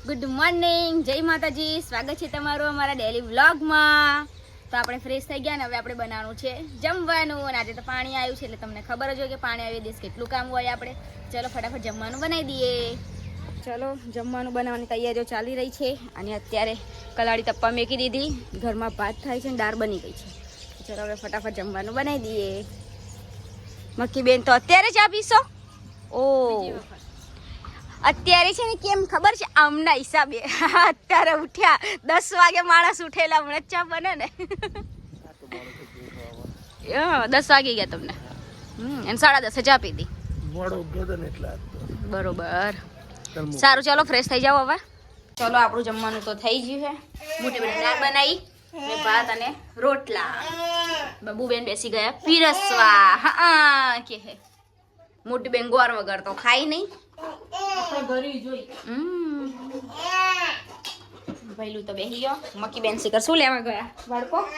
Good morning જય માતાજી. સ્વાગત છે તમારું અમારા ડેલી વ્લોગમાં તો આપણે ફ્રેશ થઈ ગયા ને હવે આપણે બનાવવાનું છે જમવાનું. અને આજે તો પાણી આવ્યું છે એટલે તમને ખબર જ હોય કે પાણી આવી દઈશ કેટલું કામ હોય આપણે. ચલો ફટાફટ જમવાનું બનાવી દઈએ. ચલો જમવાનું બનાવવાની તૈયારીઓ ચાલી રહી છે. અને અત્યારે કલાળી તપ્પા મેકી દીધી. ઘરમાં ભાત થાય છે અને દાળ બની ગઈ છે. ચલો હવે ફટાફટ જમવાનું બનાવી દઈએ. મક્કી બેન તો અત્યારે ચા પીશો ઓ. અત્યારે છે ને કેમ ખબર છે? આમના હિસાબે. અત્યારે ઉઠ્યા. દસ વાગે માણસ ઉઠેલા હમણાં જ ચા બને ને. હા, દસ વાગે ગયા તમને. હમ અને સાડા દસે ચા પીધી મોડો ગયો તો ને એટલે આજ તો. બરોબર. સારું ચાલો ફ્રેશ થઈ જાઓ હવે. ચલો આપણું જમવાનું તો થઈ ગયું છે. મોટી મોટી દાળ બનાવી ને ભાત અને રોટલા. બબુબેન બેસી ગયા પીરસવા. હા કે મોટી બેન ગોર વગર તો ખાઈ નહીં. હમ. ભઈલું તો બેહી ગયો. મકી બેન શીખર શું લેવા ગયા? બાળકો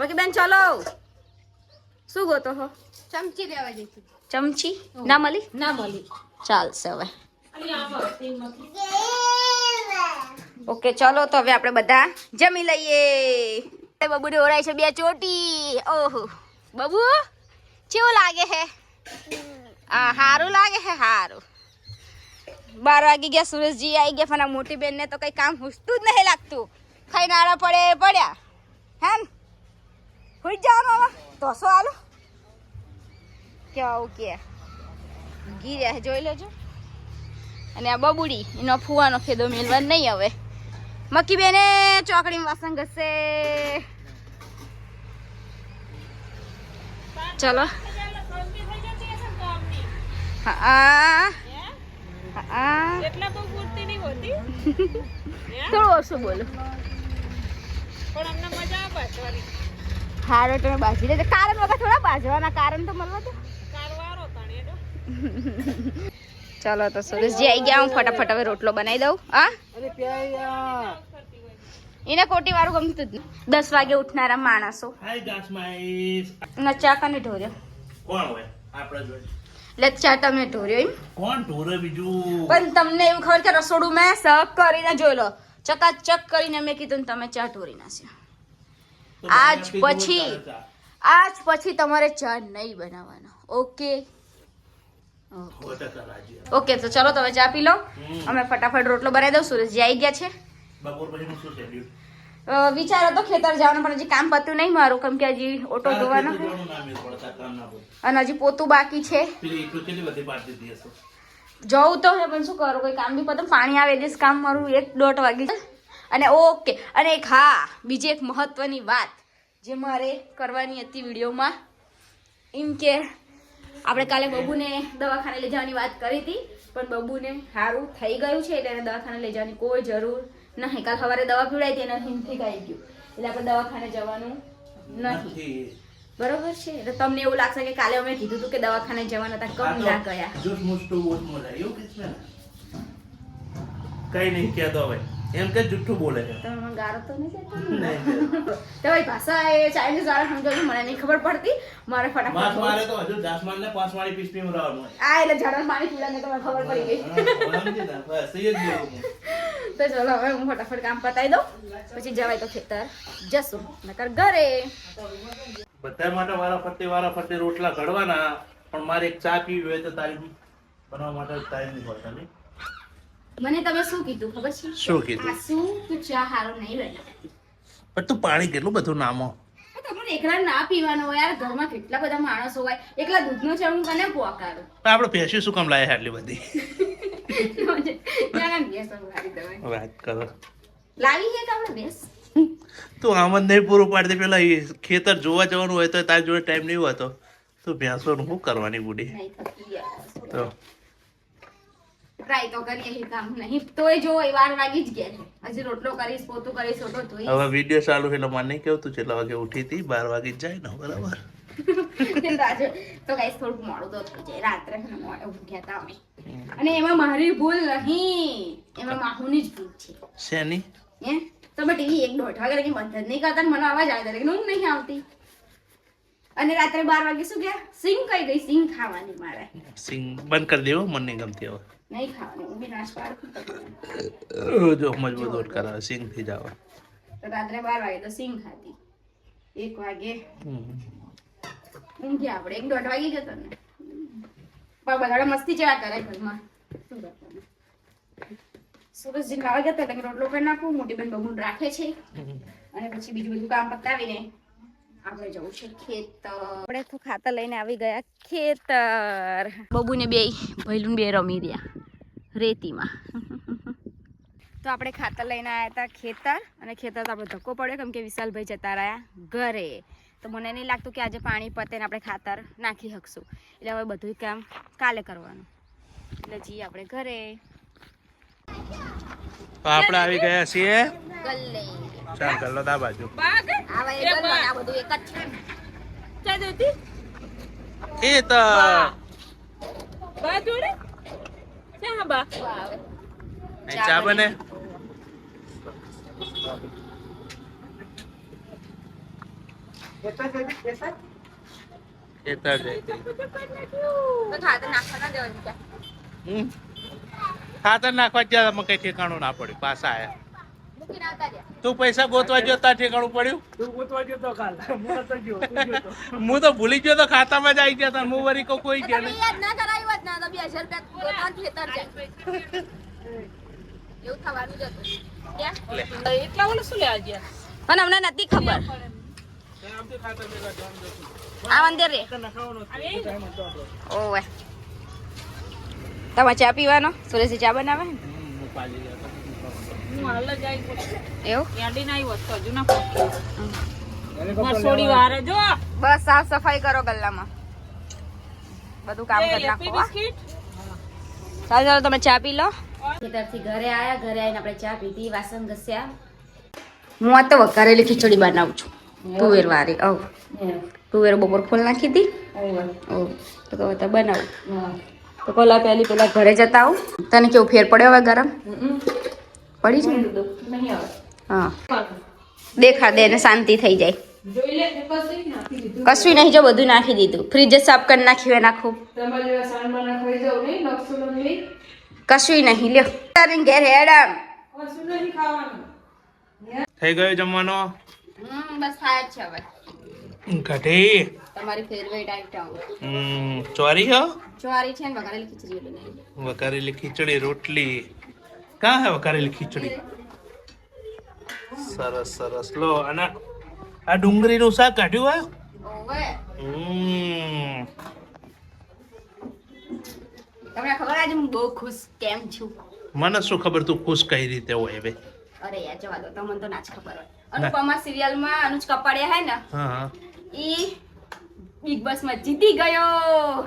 મકી બેન ચલો. શું ગોતો હો? ચમચી લેવા જઈશું. ચમચી? ના મળી? ના મળી. ચાલશે હવે. ઓકે ચલો તો હવે આપણે બધા જમી લઈએ. બબુ ઓરાય છે બે ચોટી. ઓહો. બબુ કેવું લાગે હે? આ હારું લાગે છે હારું. બાર વાગી ગયા સુરેશજી આવી ગયા, પણ આ મોટી બેનને તો કંઈ કામ હુસતું જ નહીં લાગતું. ખાઈ નાળા પડે પડ્યા. હે ને હુઈ જવાનું તો શું હાલો? કેવું કે? ગીર્યા જોઈ લેજો. અને આ બબુડી, એનો ફુવાનો ખેદો મેલવા નહીં હવે મક્કી બેને ચોકડી વાસણ ઘસે. ચલો હા હા એટલા બહુ પૂરતી નહીં હોતી થોડું ઓછું બોલો. પણ અમને મજા આવે બાજવાની. હારો તમે બાજી લેજો કારણ વગર થોડા બાજવાના કારણ તો મળવા દો. કારવારો ચાલો તો સુરેશજી આવી ગયા. હું ફટાફટ હવે રોટલો બનાવી દઉં. હા? એને કોટી વાળું ગમતું જ દસ વાગે ઉઠનારા માણસો. નચાક અને ઢોર્યો. કોણ હોય? આપણે ચા તમે ઢોર્યો એમ. કોણ ઢોરે બીજું? પણ તમને એવું ખબર છે રસોડું મેં સક કરીને જોઈ લો ચકાચક કરીને મેં કીધું તમે ચા ઢોરી નાખ્યો આજ પછી. આજ પછી તમારે ચા નહીં બનાવવાનો. ઓકે? ઓકે. તો ચલો તમે ચા પી લો. અમે ફટાફટ રોટલો બનાવી દઉં. સુરજ આવી ગયા છે. બપોર પછી શું વિચાર હતો ખેતર જવાનું પણ હજી કામ પતું નહીં મારું કેમ કે હજી ઓટો ધોવાનો. અને હજી પોતું બાકી છે? જવું તો હે પણ શું કરું કોઈ કામ બી પતું પાણી આવે એટલે કામ મારું એક દોઢ વાગી અને ઓકે અને એક હા બીજી એક મહત્વની વાત જે મારે કરવાની હતી વિડીયોમાં એમ કે આપણે કાલે બબુને દવાખાને લઈ જવાની વાત કરી હતી પણ બબુને સારું થઈ ગયું છે એટલે એને દવાખાને લઈ જવાની કોઈ જરૂર નહીં કાલ સવારે દવા પીવડાવી હતી અને હિમથી આવી ગયું એટલે આપણે દવાખાને જવાનું નથી. બરોબર છે એટલે તમને એવું લાગશે કે કાલે અમે કીધું હતું કે દવાખાને જવાના હતા કમ ના ગયા જૂઠ મૂઠ તો ઓછ એવું કે છે કઈ નહીં કહેતો હવે એમ કે જુઠ્ઠું બોલે છે તમે મને ગારો તો નહીં ને? તમારી ભાષા એ ચાઇનીઝ વાળા સમજો મને નહીં ખબર પડતી મારે ફટાફટ મારે તો હજુ દસ માળ ને પાંચ માળી પીસ પીવડાવવાનું હોય. આ એટલે ઝાડણ પાણી પીવડાને તમને ખબર પડી ગઈ ને? બસ એ જ બોલું. તો ચલો હવે હું ફટાફટ કામ પતાવી દઉં. પછી જવાય તો ખેતર. જશું નકર ઘરે. બધા માટે વારા ફરતે વારા ફરતે રોટલા ઘડવાના પણ મારે એક ચા પીવી હોય તો તારી બનાવવા માટે ટાઈમ નહીં પડતો નહીં મને તમે શું કીધું ખબર છે? શું કીધું? શું? તું ચા હારો નહીં બનાવે પણ તું પાણી કેટલું બધું નામો? તમને એકલા ના પીવાનું હોય યાર ઘરમાં કેટલા બધા માણસો હોય. એકલા દૂધનો ચમચો કને પોકારું. પણ આપણે ભેંસી શું કામ લાયા આટલી બધી? વાત કરો લાવી છે તમને ભેંસ તું આમ જ નહીં પૂરું પાડતી પેલા ખેતર જોવા જવાનું હોય તો તારી જોડે ટાઈમ નહીં હોતો તું ભેંસોનું શું કરવાની બુડી. તો ટ્રાય તો કરીએ કામ નહીં તોય જો એ વાર વાગી જ ગયા છે હજી રોટલો કરીશ પોતું કરીશ ઓટો હવે વીડિયો ચાલુ એટલે મને કેવું તું વાગે ઉઠી હતી બાર વાગે જાય ને બરાબર તો ગાઈસ થોડુંક મોડું તો રાત્રે હતા અમે અને એમાં મારી ભૂલ નહીં. એમાં માહુની જ ભૂલ છે. શેની હે? તમે ટીવી એક દોઢ વાગે લગી બંધ જ નહીં કરતા મને અવાજ આવે ત્યારે ઊંઘ નહીં આવતી. અને રાત્રે બાર વાગે શું ગયા સિંગ કઈ ગઈ? સિંગ ખાવાની મારે. સિંગ બંધ કરી દેવો મને નહીં ગમતી હવે. નહીં ખાવાની હું બી નાશ પાડું તો જો મજબૂત રોટ કરાવે સિંગથી જાવ રાત્રે બાર વાગે તો સિંગ ખાધી. એક વાગે. ઊંઘી આપણે. એક દોઢ વાગી જતો ને. પણ બધા મસ્તી ચેવા કરે ઘરમાં. સુરજજી નાવા ગયા હતા રોટલો કરી નાખું મોટી બેન બબુન રાખે છે. અને પછી બીજું બધું કામ પતાવીને આપણે જવું છે ખેતર. આપણે તો ખાતર લઈને આવી ગયા ખેતર. બબુને બે ભૈલું બે રમી રહ્યા રેતીમાં. તો આપણે ખાતર લઈને આવ્યા હતા ખેતર અને ખેતર તો આપણે ધક્કો પડ્યો કેમ કે વિશાલભાઈ જતા રહ્યા ઘરે. તો મને નહીં લાગતું કે આજે પાણી પતે ને આપણે ખાતર નાખી શકશું. એટલે હવે બધું કામ કાલે કરવાનું. એટલે જઈએ આપણે ઘરે. આપણે આવી ગયા છીએ. ગલ્લે. ચાલ ચાલો તા બાજુ. બાગ? આવા એ ગલ્લે આ બધું એક જ છે ને. ચા દેતી બા. જોડે? ચા બા. ચા બને. ખેતર તો ખાતર નાખવા જ્યાં અમે કઈ ઠેકાણું ના પડ્યું પાછા આયા. મૂકીને આવતા રહ્યા. તું પૈસા ગોતવા ગયો તાર ઠેકાણું પડ્યું? હું તો ભૂલી ગયો તો ખાતામાં જ આવી ગયા તા હું વરી કોઈ તો ગયા નહીં યાદ ના કરાવ્યું હોત ના તો 2000 રૂપિયા ખેતર જાય. એવું થવાનું જ હતું? એટલા ઓલું શું લેવા ગયા? પણ હમણાં નથી ખબર. આ મંદિર રે. ઓવે. તમારે ચા પીવાનો? સુરેશી ચા બનાવે ને? હું હાલ જ આવી એવું? યાડી ના આવ્યો તો હજુ ના પહોંચ્યો માર સોડી વારે જો. બસ સાફ સફાઈ કરો ગલ્લામાં. બધું કામ કરી નાખો ચાલો ચાલો તમે ચા પી લો. ખેતરથી ઘરે આયા ઘરે આવીને આપણે ચા પીધી વાસણ ઘસ્યા. હું આ તો વઘારેલી ખીચડી બનાવું છું. તુવેર વારી ઓ તુવેર બપોર ફૂલ નાખી હતી ઓ તો કહો તો બનાવું. તો કોલા પહેલી પેલા ઘરે જતા આવું. તને કેવું ફેર પડ્યો હવે ગરમ? પડી છે? હા. દેખા દે ને શાંતિ થઈ જાય. જોઈ લે ને પછી નાખી દીધું. કશું નહીં જો બધું નાખી દીધું. ફ્રીજ સાફ કરી નાખ્યું એ નાખું. કશું નહીં લ્યો. તારી ઘેર હેડમ કશું નહીં ખાવાનું. થઈ ગયો જમવાનો? હમ બસ થાય જ છે હવે. કઢી તમારી ફેવરેટ આઈટમ હમ ચોરી હો? ચોરી છે ને વઘારેલી ખીચડી બનાવી વઘારેલી ખીચડી રોટલી. કા હે વઘારેલી ખીચડી? સરસ સરસ. લો અને આ ડુંગળીનું શાક કાઢ્યું હે? હમ. તમને ખબર આજે હું બહુ ખુશ કેમ છું? મને શું ખબર તું ખુશ કઈ રીતે હોય હવે? અરે યાર જવા દો. તમને તો ના જ ખબર હોય. અનુપમા સિરિયલમાં અનુજ કપાડિયા હે ને હા હા. ઈ બિગ બોસમાં જીતી ગયો.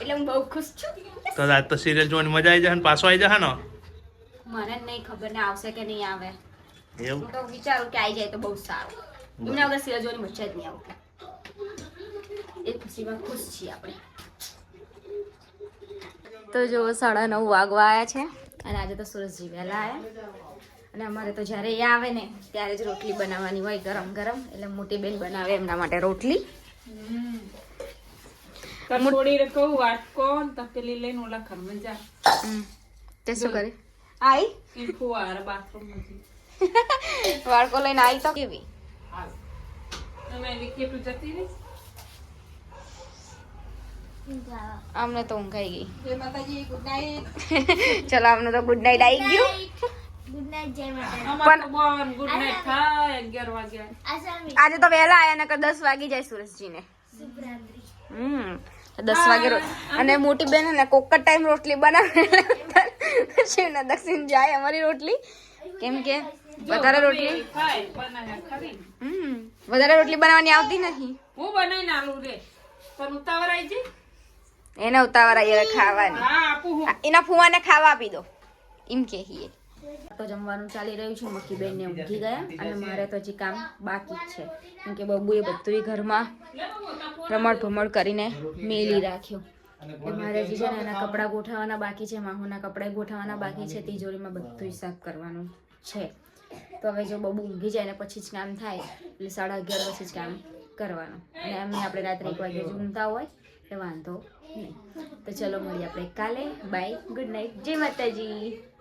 એટલે હું બહુ ખુશ છું. તો રાત તો સિરિયલ જોવાની મજા આવી જશે ને પાછો આવી જશે ને? મને નહીં ખબર ને આવશે કે નહીં આવે. એવું? હું તો વિચારું કે આવી જાય તો બહુ સારું. એમના વગર સિરિયલ જોવાની મજા જ નહીં આવતી. એ ખુશીમાં ખુશ છીએ આપણે. તો જો સાડા નવ વાગવા આવ્યા છે. અને આજે તો સુરજ જીવેલા આવ્યા અને અમારે તો જ્યારે એ આવે ને ત્યારે જ રોટલી બનાવવાની હોય ગરમ ગરમ. એટલે મોટી બેન બનાવે એમના માટે રોટલી. કસોડી રે કહું ને તપેલી લઈને ઓલા ઘરમાં જા. તે શું કરે? આઈ? એ ફુવારે બાથરૂમમાંથી બાળકો લઈને આવી તો કેવી? તમે વિકેટ જતી રહી? અમને તો ઊંઘાઈ ગઈ. જય માતાજી ચલો અમને તો ગુડ નાઇટ આવી ગયું. આજે તો વહેલા આયા નકર દસ વાગી જાય સુરેશજીને હમ તો દસ વાગે અને મોટી બેન ને કોક ટાઈમ રોટલી બનાવે. શિવના દક્ષિણ જાય અમારી રોટલી. કેમ કે વધારે રોટલી હમ વધારે રોટલી બનાવવાની આવતી નથી. હું બનાવી નાલું રે. પણ ઉતાવળ આવી જઈ એને ઉતાવળ આવી ખાવાની. એના ફુવાને ખાવા આપી દો. એમ કે તો જમવાનું ચાલી રહ્યું છે મક્કી બેન ને ઊંઘી ગયા અને મારે તો હજી કામ બાકી જ છે. કેમ કે બબુએ બધું ઘરમાં રમણ ભમણ કરીને મેલી રાખ્યો. મારે હજી છે ને એના કપડાં ગોઠવવાના બાકી છે, માહુના કપડાં ગોઠવવાના બાકી છે, તિજોરીમાં બધું સાફ કરવાનું છે. તો હવે જો બબુ ઊંઘી જાય ને પછી જ કામ થાય, એટલે સાડા અગિયાર પછી જ કામ કરવાનું. અને એમને આપણે રાત્રે એક વાગે ઊંઘતા હોય, એટલે વાંધો નહીં. તો ચલો મળીએ આપણે કાલે. બાય. Good night. જય માતાજી.